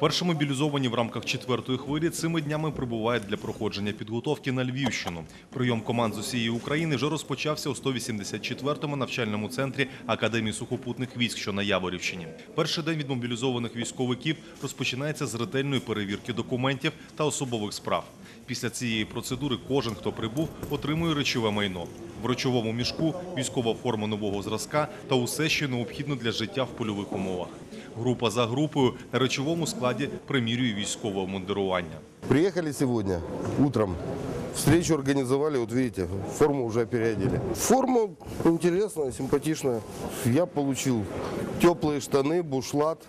Перші мобілізовані в рамках четвертої хвилі цими днями прибувають для проходження підготовки на Львівщину. Прийом команд з усієї України вже розпочався у 184-му навчальному центрі Академії сухопутних військ, що на Яворівщині. Перший день від мобілізованих військовиків розпочинається з ретельної перевірки документів та особових справ. Після цієї процедури кожен, хто прибув, отримує речове майно. В речовому мішку військова форма нового зразка та усе, що необхідно для життя в польових умовах. Група за групою на речовому складі примірює військове обмундирування. Приехали сегодня утром. Встречу организовали, вот видите, форму уже переодели. Форма интересная, симпатичная. Я получил теплые штаны, бушлат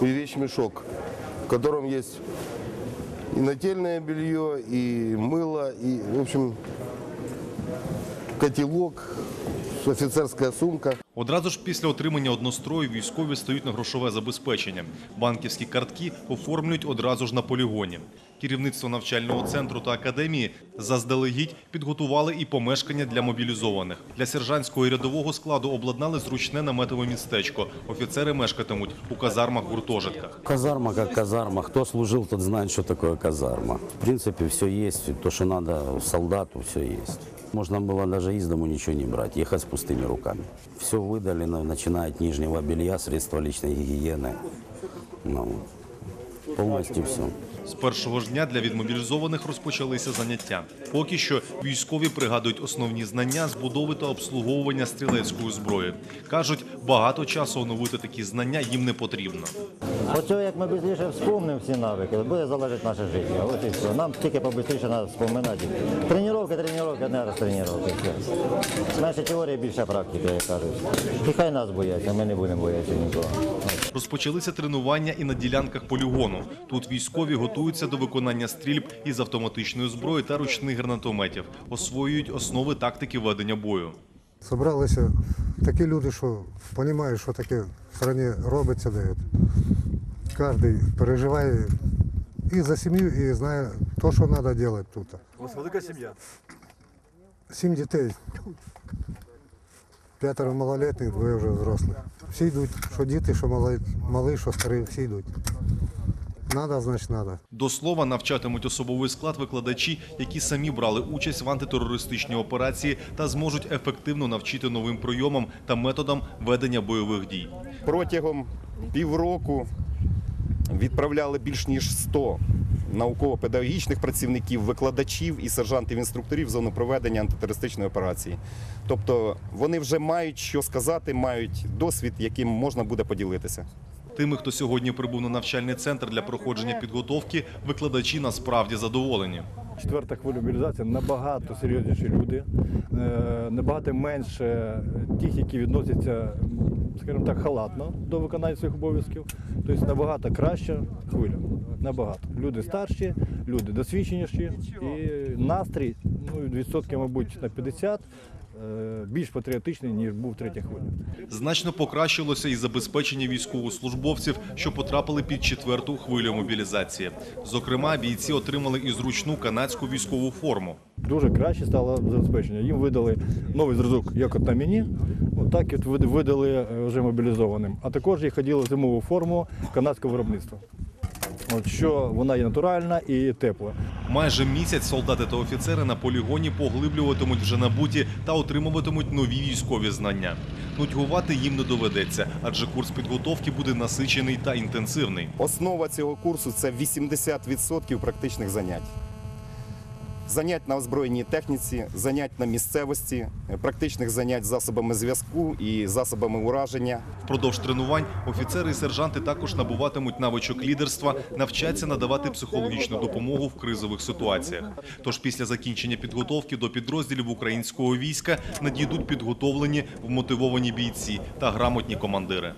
и вещмешок, в котором есть и нательное белье, и мыло, и, в общем, котелок, офицерская сумка. Одразу ж після отримання однострою військові стають на грошове забезпечення. Банківські картки оформлюють одразу ж на полігоні. Керівництво навчального центру та академії заздалегідь підготували і помешкання для мобілізованих. Для сержантського і рядового складу обладнали зручне наметове містечко. Офіцери мешкатимуть у казармах-гуртожитках. Казарма как казарма. Кто служил, тот знает, что такое казарма. В принципе, все есть. То, что надо солдату, все есть. Можно было даже из дому ничего не брать, ехать с пустыми руками. Все выдали, ну, начиная от нижнего белья, средства личной гигиены. Ну, полностью все. З першого ж дня для відмобілізованих розпочалися заняття. Поки що військові пригадують основні знання з будови та обслуговування стрілецької зброї. Кажуть, багато часу оновити такі знання їм не потрібно. Оце як ми швидше вспомнимо всі навики, буде залежати наше життя. От і все. Нам тільки побистріше треба вспоминати. Тренування, тренування, не раз тренування. Все. Менше теорії, більше практики, як кажуть. І хай нас бояться, ми не будемо боятися нікого. Розпочалися тренування і на ділянках полігону. Тут військові готуються до виконання стрільб із автоматичної зброї та ручних гранатометів, освоюють основи тактики ведення бою. Собралися такі люди, що розуміють, що таке в країні робиться, кожен переживає і за сім'ю, і знає те, що треба робити тут. У вас велика сім'я. Сім дітей, п'ятеро малолітніх, двоє вже взрослих. Всі йдуть, що діти, що мали, мали, що старі, всі йдуть. Надо, значить, надо. До слова, навчатимуть особовий склад викладачі, які самі брали участь в антитерористичній операції та зможуть ефективно навчити новим прийомам та методам ведення бойових дій. Протягом півроку відправляли більш ніж 100 науково-педагогічних працівників, викладачів і сержантів-інструкторів в зону проведення антитерористичної операції. Тобто вони вже мають що сказати, мають досвід, яким можна буде поділитися. Тими, хто сьогодні прибув на навчальний центр для проходження підготовки, викладачі насправді задоволені. Четверта хвиля мобілізації набагато серйозніші люди, е, набагато менше тих, які відносяться, скажімо так, халатно до виконання своїх обов'язків. Тобто набагато краща хвиля. Набагато. Люди старші, люди досвідченіші і настрій, ну, відсотків, мабуть, на 50 е, більш патріотичний, ніж був третя хвиля. Значно покращилося і забезпечення військовослужбовців, що потрапили під четверту хвилю мобілізації. Зокрема, бійці отримали і зручну канадську військову форму. Дуже краще стало забезпечення. Їм видали новий зразок, як от на мені, так і видали е, вже мобілізованим. А також їх ходили зимову форму канадського виробництва. От що вона є натуральна і тепла. Майже місяць солдати та офіцери на полігоні поглиблюватимуть вже набуті та отримуватимуть нові військові знання. Нудьгувати їм не доведеться, адже курс підготовки буде насичений та інтенсивний. Основа цього курсу це 80% практичних занять. Занять на озброєній техніці, занять на місцевості, практичних занять засобами зв'язку і засобами ураження. Впродовж тренувань офіцери і сержанти також набуватимуть навичок лідерства, навчаться надавати психологічну допомогу в кризових ситуаціях. Тож після закінчення підготовки до підрозділів українського війська надійдуть підготовлені, вмотивовані бійці та грамотні командири.